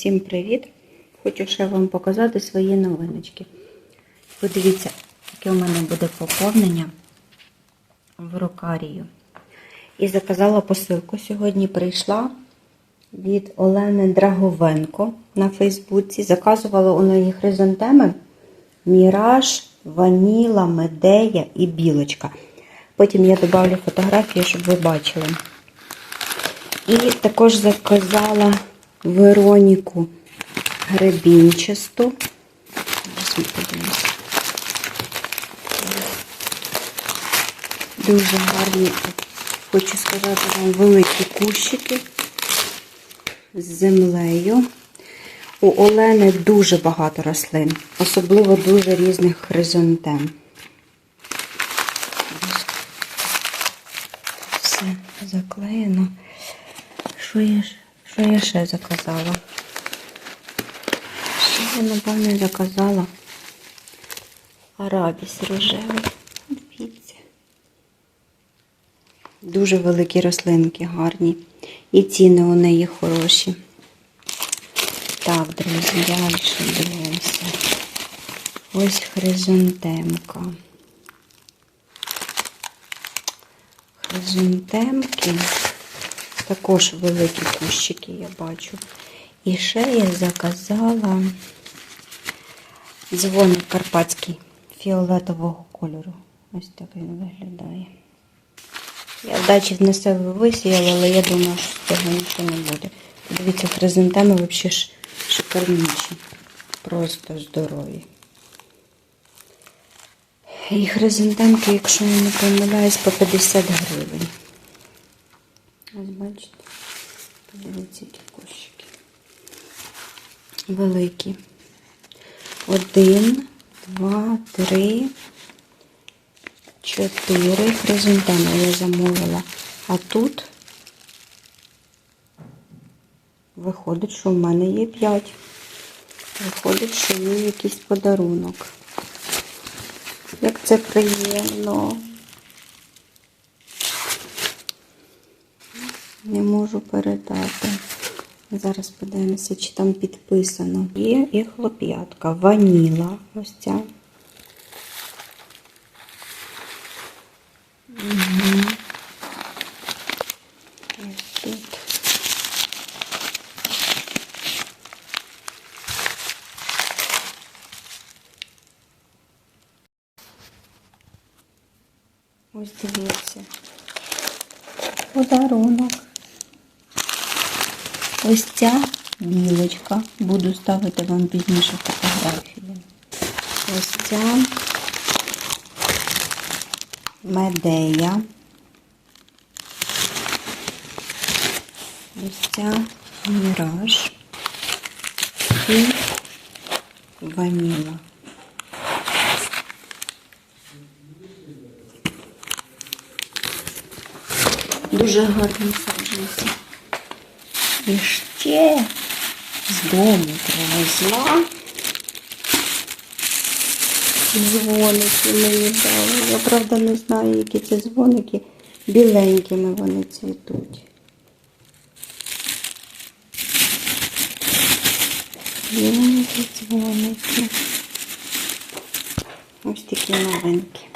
всім привіт! Хочу ще вам показати свої новиночки. Подивіться, яке у мене буде поповнення в рукарію. І заказала посилку. Сьогодні прийшла від Олени Драговенко на Фейсбуці. Заказувала у неї хризантеми Міраж, Ваніла, Медея і Білочка. Потім я додавлю фотографії, щоб ви бачили. І також заказала Вероніку гребінчасту. Дуже гарні, хочу сказати вам, великі кущики з землею. У Олени дуже багато рослин, особливо дуже різних хризантем. Все заклеєно. Що я, що я ще заказала? Що я, напевно, заказала? Арабіс рожевий. Дивіться. Дуже великі рослинки, гарні. І ціни у неї хороші. Так, друзі, далі дивимося. Ось хризантемка. Хризантемки. Також великі кущики я бачу. І ще я заказала дзвоник карпатський фіолетового кольору. Ось так він виглядає. Я в дачі на себе висіяла, але я думаю, що цього нічого не буде. Дивіться, хризантеми взагалі шикарніші. Просто здорові. І хризантемки, якщо я не помиляюсь, по 50 гривень. Бачите, подивіться, які кущики. Великі. Один, два, три, чотири хризантеми я замовила. А тут виходить, що в мене є п'ять. Виходить, що є якийсь подарунок. Як це приємно. Не можу передати. Зараз подивимося, чи там підписано. Є і хлоп'ятка. Ваніла. Ось ця. Ось тут. Ось дивіться. Подарунок. Ось ця білочка. Буду ставити вам пізніше фотографії. Ось ця медея. Ось ця міраж і ваніла. Дуже гарно саджується. І ще з дому привезла. Дзвоники мені дали. Я правда не знаю, які це дзвоники. Біленькими вони цвітуть. Біленькі дзвоники. Ось такі новинки.